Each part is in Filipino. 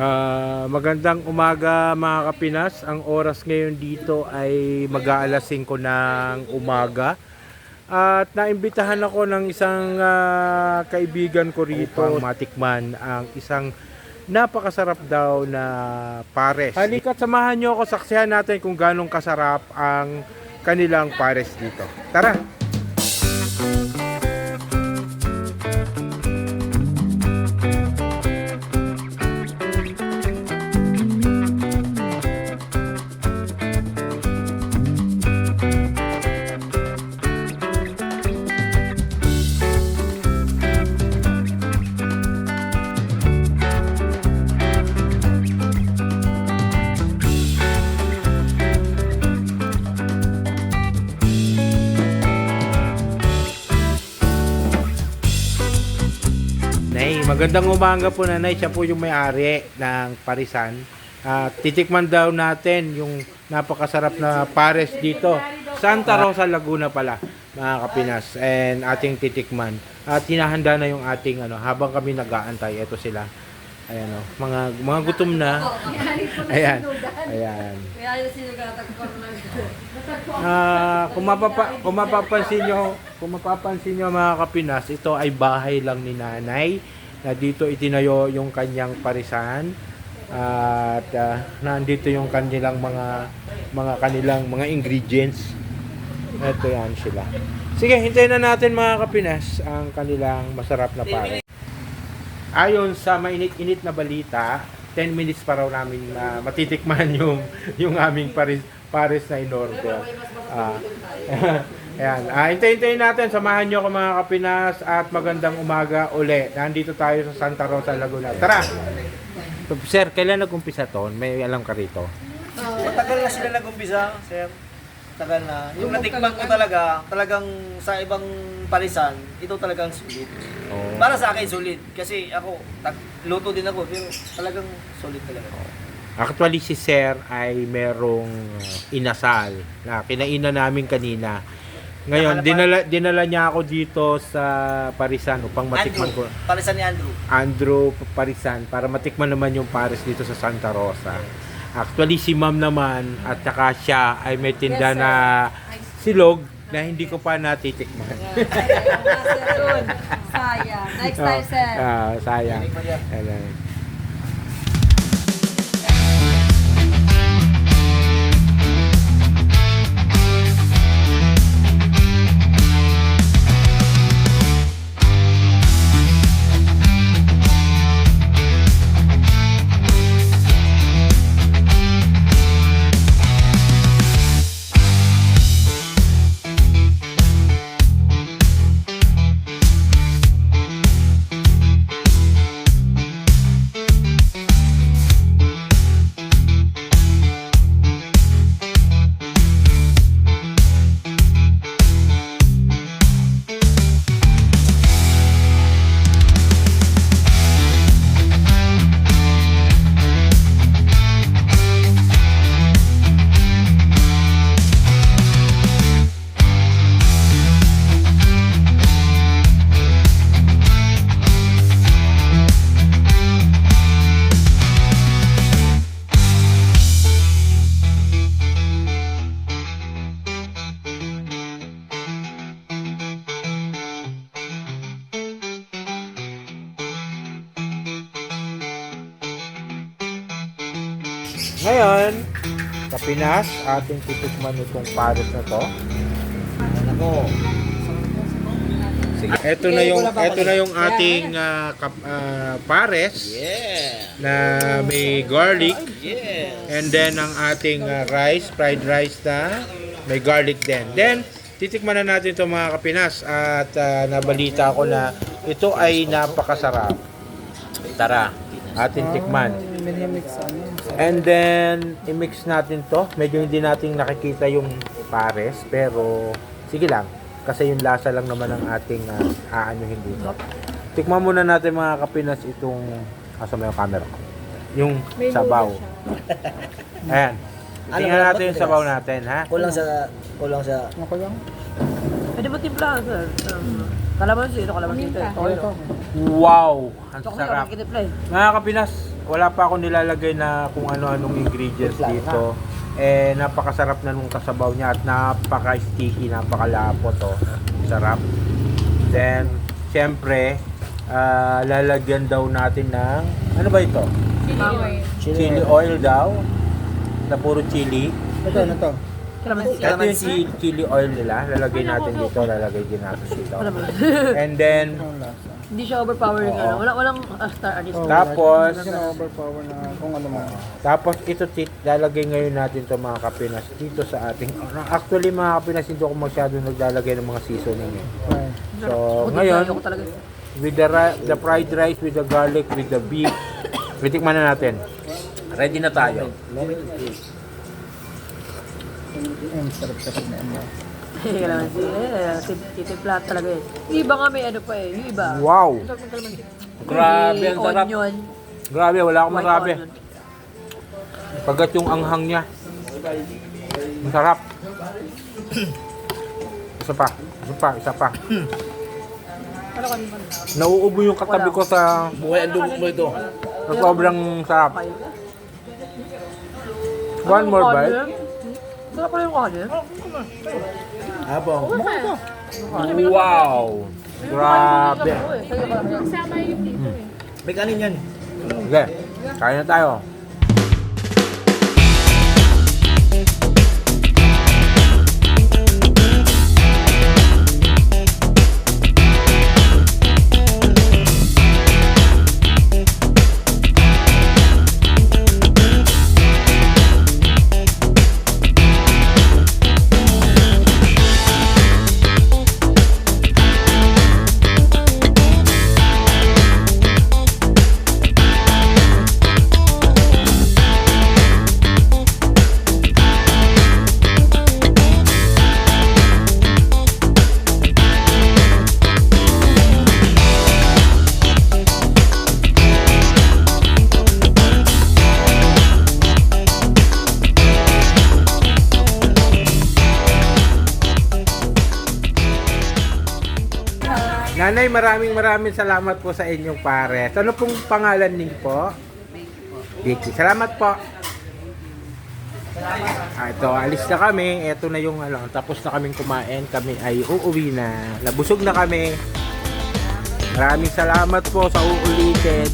Ah, magandang umaga mga kapinas. Ang oras ngayon dito ay mag-aalas 5 ng umaga. At naimbitahan ako ng isang ah, kaibigan ko rito, ang matikman, ang isang napakasarap daw na pares. Halika't samahan nyo ako, saksihan natin kung ganong kasarap ang kanilang pares dito. Tara! Magandang umaga po nanay. Siya po yung may-ari ng Parisan. At titikman daw natin yung napakasarap na pares dito. Santa Rosa, Laguna pala, mga kapinas. And ating titikman. At hinahanda na yung ating ano, habang kami nag-aantay. Ito sila. Ayan o, mga, mga gutom na. Ayan, ayan. Ah, kung, mapapa, kung mapapansin nyo, kung mapapansin nyo mga kapinas, ito ay bahay lang ni nanay na dito itinayo yung kanyang parisan at ah, nandito yung kanilang mga mga kanilang mga ingredients. Ito yan sila. Sige, hintayin na natin mga kapinas ang kanilang masarap na pare. Ayon sa mainit-init na balita, 10 minutes pa raw namin na matitikman yung yung aming pares pares na in-order. Ah, ayan. Ah, hintayin natin. Samahan nyo ako mga kapinas at magandang umaga uli. Nandito tayo sa Santa Rosa, Laguna. Tara! Sir, kailan nag-umpisa to? May alam ka rito? Matagal na sila nag-umpisa, sir. Tagal na. Yung natikman ko talaga, talagang sa ibang parisan, ito talagang sulit. Oh. Para sa akin sulit. Kasi ako, tag- luto din ako, pero talagang sulit talaga. Actually, si Sir ay merong inasal na kinainan namin kanina. Ngayon, Nakalapan- dinala, dinala niya ako dito sa Parisan upang matikman ko. Andrew, parisan ni Andrew. Andrew Parisan para matikman naman yung Paris dito sa Santa Rosa. Actually, si ma'am naman at saka siya ay may tinda Yes, sir. na silog na hindi ko pa natitikman. Soon. Sayang. Next time, sir. Ah, sayang. Ayan. Ngayon, sa Pinas, ating titikman itong Paris na to. Ako. Sige. Ito na yung ito na yung ating ah, kap- ah, pares Yeah. na may garlic Yeah. and then ang ating ah, rice, fried rice na may garlic din. Then titikman na natin ito mga kapinas at ah, nabalita ko na ito ay napakasarap. Tara, ating tikman. And then i-mix natin to. Medyo hindi natin nakikita yung pares pero sige lang kasi yung lasa lang naman ang ating uh, aanuhin dito. Tikman muna natin mga kapinas itong asa mo yung camera ko. Yung sabaw. Ayan. Ano, Tingnan natin ba't yung sabaw natin, ha? Kulang sa, kulang sa, Pwede ba timpla, sir? Um, kalamansi, ito kalamansi ito. Ito. Wow! Ang Ito ko sarap. eh. Mga kapinas, wala pa ako nilalagay na kung ano-anong ingredients dito. Eh, napakasarap na nung kasabaw niya at napaka-sticky, napakalapot oh. Sarap. Then, syempre, ah, lalagyan daw natin ng, ano ba ito? Chili oil daw. Na puro chili. Ito, ano to? Kalamansi. Ito yung chi- chili oil nila. Lalagay natin dito. Lalagay din natin dito. And then, Hindi siya overpowering ano. Wala, walang uh, star anise. tapos, overpower na kung ano mo. tapos ito tit, lalagay ngayon natin to mga kapinas dito sa ating, actually mga kapinas hindi ako masyado naglalagay ng mga seasoning eh. So, ngayon, ayoko talaga. with the, ri- the fried rice, with the garlic, with the beef, titikman na natin. Ready na tayo. sarap-sarap na ano. Kalamansi. Eh, titimpla talaga yun. Yung iba nga may ano pa eh. Yung iba. Wow! Ang sarap ng kalamansi. Grabe, ang sarap. Onion. Grabe, wala akong white masabi. onion. Pagkat yung anghang niya. Masarap. Isa pa, isa pa, isa pa. Ano kanina? Nauubo yung katabi ko sa Buhay ang dugong mo ito. sa sobrang sarap. One more bite. Sarap pala yung kanin. Habang. Wow! Grabe. May kanin yan. Sige, kain na tayo. Nanay, maraming maraming salamat po sa inyong pares. Ano pong pangalan niyo po? Vicky. Salamat po. Ah, ito, alis na kami. Ito na yung ano, tapos na kaming kumain. Kami ay uuwi na. Nabusog na kami. Maraming salamat po sa uulitin.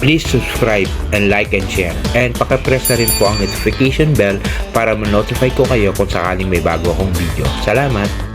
Please subscribe and like and share. And pakipress na rin po ang notification bell para ma-notify ko kayo kung sakaling may bago akong video. Salamat!